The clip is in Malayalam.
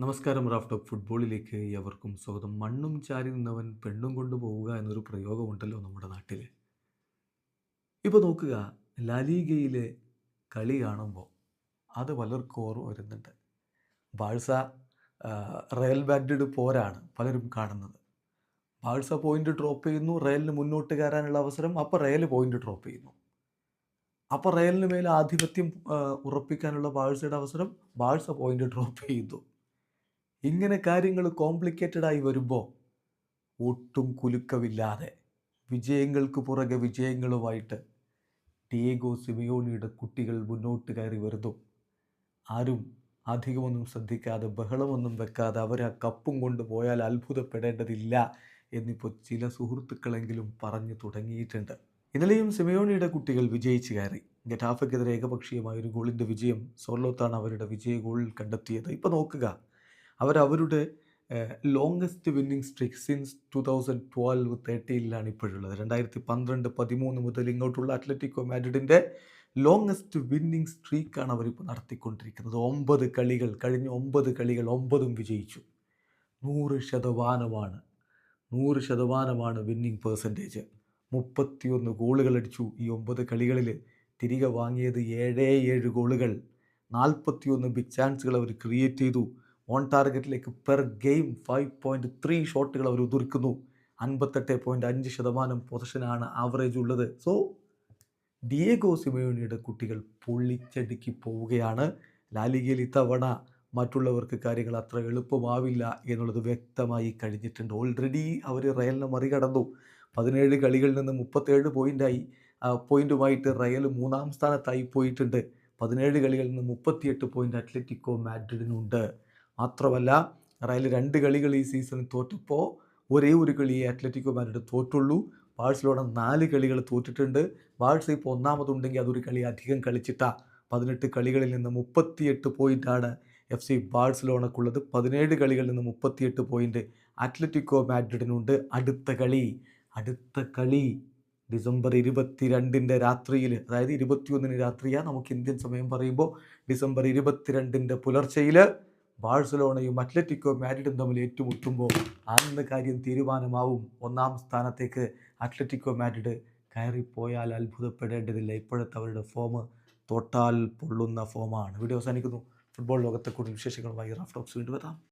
നമസ്കാരം റാഫ് ടോപ്പ് ഫുട്ബോളിലേക്ക് എവർക്കും സ്വാഗതം. മണ്ണും ചാരി നിന്നവൻ പെണ്ണും കൊണ്ടുപോവുക എന്നൊരു പ്രയോഗമുണ്ടല്ലോ നമ്മുടെ നാട്ടിൽ ഇപ്പോൾ നോക്കുക ലാലീഗയിലെ കളി കാണുമ്പോൾ അത് പലർക്കും ഓർമ്മ വരുന്നുണ്ട്. ബാഴ്സ റയൽ ബാഡ്രിഡ് പോരാണ് പലരും കാണുന്നത്. ബാഴ്സ പോയിന്റ് ഡ്രോപ്പ് ചെയ്യുന്നു റയലിന് മുന്നോട്ട് കയറാനുള്ള അവസരം അപ്പോൾ റയൽ പോയിന്റ് ഡ്രോപ്പ് ചെയ്യുന്നു. അപ്പോൾ റയലിന് മേലെ ആധിപത്യം ഉറപ്പിക്കാനുള്ള ബാഴ്സയുടെ അവസരം ബാഴ്സ പോയിന്റ് ഡ്രോപ്പ് ചെയ്യുന്നു. ഇങ്ങനെ കാര്യങ്ങൾ കോംപ്ലിക്കേറ്റഡ് ആയി വരുമ്പോൾ ഒട്ടും കുലുക്കമില്ലാതെ വിജയങ്ങൾക്ക് പുറകെ വിജയങ്ങളുമായിട്ട് ടിയേഗോ സിമിയോണിയുടെ കുട്ടികൾ മുന്നോട്ട് കയറി വരുന്നു. ആരും അധികമൊന്നും ശ്രദ്ധിക്കാതെ ബഹളമൊന്നും വെക്കാതെ അവർ ആ കപ്പും കൊണ്ട് പോയാൽ അത്ഭുതപ്പെടേണ്ടതില്ല എന്നിപ്പോൾ ചില സുഹൃത്തുക്കളെങ്കിലും പറഞ്ഞു തുടങ്ങിയിട്ടുണ്ട്. ഇന്നലെയും സിമിയോണിയുടെ കുട്ടികൾ വിജയിച്ചു കയറി. ഗറ്റാഫയ്ക്കെതിരെ ഏകപക്ഷീയമായ ഒരു ഗോളിന്റെ വിജയം സോർലോത്താണ് അവരുടെ വിജയ ഗോളിൽ കണ്ടെത്തിയത്. ഇപ്പോൾ നോക്കുക. അവർ അവരുടെ longest winning streak since two thousand twelve തേർട്ടീനിലാണ് ഇപ്പോഴുള്ളത്. രണ്ടായിരത്തി പന്ത്രണ്ട് പതിമൂന്ന് മുതൽ ഇങ്ങോട്ടുള്ള അത്ലറ്റിക്കോ മാഡ്രിഡിന്റെ ലോങ്സ്റ്റ് വിന്നിങ് സ്ട്രീക്കാണ് അവരിപ്പോൾ നടത്തിക്കൊണ്ടിരിക്കുന്നത്. ഒമ്പത് കളികൾ കഴിഞ്ഞ ഒമ്പത് കളികൾ ഒമ്പതും വിജയിച്ചു. നൂറ് ശതമാനമാണ് നൂറ് ശതമാനമാണ് വിന്നിങ് പേഴ്സന്റേജ് മുപ്പത്തിയൊന്ന് ഗോളുകൾ അടിച്ചു ഈ ഒമ്പത് കളികളിൽ. തിരികെ വാങ്ങിയത് ഏഴേ ഏഴ് ഗോളുകൾ. നാൽപ്പത്തിയൊന്ന് ബിഗ് ചാൻസുകൾ അവർ ക്രിയേറ്റ് ചെയ്തു. On ടാർഗറ്റിലേക്ക് per game five point three ഷോട്ടുകൾ അവർ ഉതിർക്കുന്നു. അൻപത്തെട്ട് പോയിന്റ് അഞ്ച് ശതമാനം പൊസിഷനാണ് ആവറേജ് ഉള്ളത്. സോ ഡിയേഗോ സിമയോണിയുടെ കുട്ടികൾ പൊള്ളിച്ചടുക്കി പോവുകയാണ്. ലാലിഗയിൽ ഇത്തവണ മറ്റുള്ളവർക്ക് കാര്യങ്ങൾ അത്ര എളുപ്പമാവില്ല എന്നുള്ളത് വ്യക്തമായി കഴിഞ്ഞിട്ടുണ്ട്. ഓൾറെഡി അവർ റയലിനെ മറികടന്നു. പതിനേഴ് കളികളിൽ നിന്ന് മുപ്പത്തേഴ് പോയിന്റായി പോയിന്റുമായിട്ട് റയൽ മൂന്നാം സ്ഥാനത്തായി പോയിട്ടുണ്ട്. പതിനേഴ് കളികളിൽ നിന്ന് മുപ്പത്തിയെട്ട് പോയിന്റ് അത്ലറ്റിക്കോ മാഡ്രിഡിനുണ്ട്. മാത്രമല്ല റയൽ രണ്ട് കളികൾ ഈ സീസണിൽ തോറ്റപ്പോൾ ഒരേ ഒരു കളിയെ അത്ലറ്റിക്കോ മാഡ്രിഡ് തോറ്റുള്ളൂ. ബാഴ്സലോണ നാല് കളികൾ തോറ്റിട്ടുണ്ട്. ബാഴ്സ ഇപ്പോൾ ഒന്നാമതുണ്ടെങ്കിൽ അതൊരു കളി അധികം കളിച്ചിട്ടാ. പതിനെട്ട് കളികളിൽ നിന്ന് മുപ്പത്തിയെട്ട് പോയിന്റാണ് എഫ് സി ബാഴ്സലോണക്കുള്ളത്. പതിനേഴ് കളികളിൽ നിന്ന് മുപ്പത്തിയെട്ട് പോയിന്റ് അത്ലറ്റിക്കോ മാഡ്രിഡിനുണ്ട് അടുത്ത കളി അടുത്ത കളി ഡിസംബർ ഇരുപത്തിരണ്ടിന്റെ രാത്രിയിൽ അതായത് ഇരുപത്തിയൊന്നിന് രാത്രിയാണ് നമുക്ക് ഇന്ത്യൻ സമയം പറയുമ്പോൾ ഡിസംബർ ഇരുപത്തിരണ്ടിന്റെ പുലർച്ചയിൽ ബാഴ്സലോണയും അത്ലറ്റിക്കോ മാഡ്രിഡും തമ്മിൽ ഏറ്റുമുട്ടുമ്പോൾ അന്ന് കാര്യം തീരുമാനമാവും. ഒന്നാം സ്ഥാനത്തേക്ക് അത്ലറ്റിക്കോ മാഡ്രിഡ് കയറിപ്പോയാൽ അത്ഭുതപ്പെടേണ്ടതില്ല. ഇപ്പോഴത്തെ അവരുടെ ഫോം തൊട്ടാൽ പൊള്ളുന്ന ഫോമാണ് വീഡിയോ അവസാനിക്കുന്നു. ഫുട്ബോൾ ലോകത്തെ കൂടുതൽ വിശേഷങ്ങളുമായി റഫ് ടോക്സ് വീണ്ടും എത്താം.